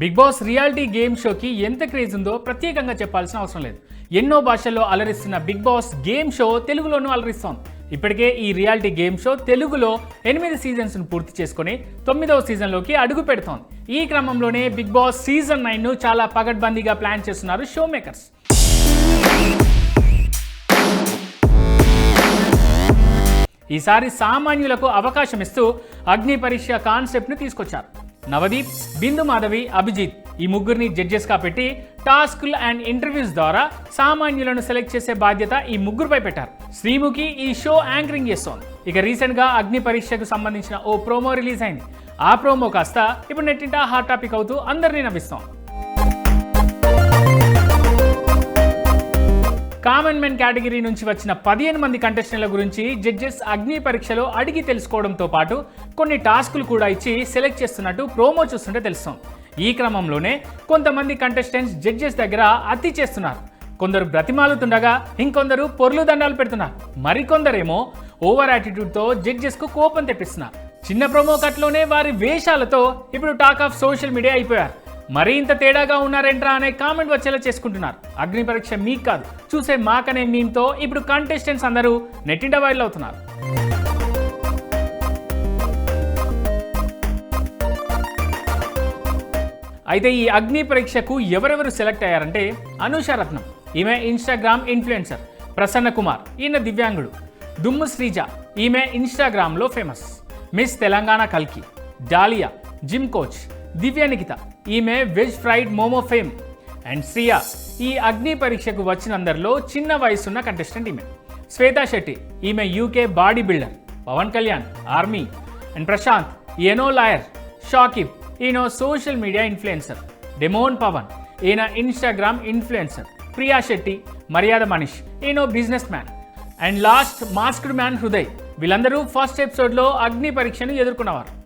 Big boss reality game షోకి ఎంత craze ఉందో ప్రత్యేకంగా చెప్పాల్సిన అవసరం లేదు. ఎన్నో భాషల్లో అలరిస్తున్న బిగ్ బాస్ గేమ్ షో తెలుగులోనూ అలరిస్తోంది. ఇప్పటికే ఈ రియాలిటీ గేమ్ షో తెలుగులో ఎనిమిది సీజన్స్ను పూర్తి చేసుకొని తొమ్మిదవ సీజన్లోకి అడుగు పెడుతోంది. ఈ క్రమంలోనే బిగ్ బాస్ సీజన్ నైన్ను చాలా పగడ్బందీగా ప్లాన్ చేస్తున్నారు షో మేకర్స్. ఈసారి సామాన్యులకు అవకాశం ఇస్తూ అగ్ని పరీక్ష కాన్సెప్ట్ను తీసుకొచ్చారు. నవదీప్ బిందు మాధవి అభిజిత్ ఈ ముగ్గురిని జడ్జెస్గా పెట్టి టాస్క్లు అండ్ ఇంటర్వ్యూస్ ద్వారా సామాన్యులను సెలెక్ట్ చేసే బాధ్యత ఈ ముగ్గురుపై పెట్టారు. శ్రీముఖి ఈ షో యాంకరింగ్ చేస్తోంది. ఇక రీసెంట్గా అగ్ని పరీక్షకు సంబంధించిన ఓ ప్రోమో రిలీజ్ అయింది. ఆ ప్రోమో కాస్త ఇప్పుడు నెట్టింటా హాట్ టాపిక్ అవుతూ అందరినీ నవ్విస్తోంది. కామన్ మెన్ కేటగిరీ నుంచి వచ్చిన పదిహేను మంది కంటెస్టెంట్ల గురించి జడ్జెస్ అగ్ని పరీక్షలో అడిగి తెలుసుకోవడంతో పాటు కొన్ని టాస్కులు కూడా ఇచ్చి సెలెక్ట్ చేస్తున్నట్టు ప్రోమో చూస్తుంటే తెలుస్తాం. ఈ క్రమంలోనే కొంతమంది కంటెస్టెంట్స్ జడ్జెస్ దగ్గర అతి చేస్తున్నారు. కొందరు బ్రతిమాలుతుండగా ఇంకొందరు పొర్లు దండాలు పెడుతున్నారు. మరికొందరేమో ఓవర్ యాటిట్యూడ్తో జడ్జెస్కు కోపం తెప్పిస్తున్నారు. చిన్న ప్రోమో కట్లోనే వారి వేషాలతో ఇప్పుడు టాక్ ఆఫ్ సోషల్ మీడియా అయిపోయారు. మరీ ఇంత తేడాగా ఉన్నారేంట్రా అనే కామెంట్ వచ్చేలా చేసుకుంటున్నారు. అగ్ని పరీక్ష మీకు కాదు చూసే మాకనే మీమ్తో ఇప్పుడు కంటెస్టెంట్స్ అందరూ నెట్టింట వైరల్ అవుతున్నారు. అయితే ఈ అగ్ని పరీక్షకు ఎవరెవరు సెలెక్ట్ అయ్యారంటే అనూష రత్నం ఈమె ఇన్స్టాగ్రామ్ ఇన్ఫ్లుయెన్సర్ ప్రసన్న కుమార్ ఈయన దివ్యాంగుడు దుమ్ము శ్రీజ ఈమె ఇన్స్టాగ్రామ్లో ఫేమస్ మిస్ తెలంగాణ కల్కి dahlia gym coach Divya Nikhita. ఈమె veg fried momo fame. And Shriya ఈ అగ్ని పరీక్షకు వచ్చినందరిలో చిన్న వయసున్న కంటెస్టెంట్ ఈమె. శ్వేతా శెట్టి ఈమె UK body builder. Pawan Kalyan army. And Prashant ఎనో lawyer. Shakib ఈయన social media influencer. Demon Pawan ఈయన ఇన్స్టాగ్రామ్ ఇన్ఫ్లుయెన్సర్. ప్రియా శెట్టి మర్యాద మనీష్ ఈయన businessman. And last masked man Hriday. వీళ్ళందరూ ఫస్ట్ ఎపిసోడ్లో అగ్ని పరీక్షను ఎదుర్కొన్నవారు.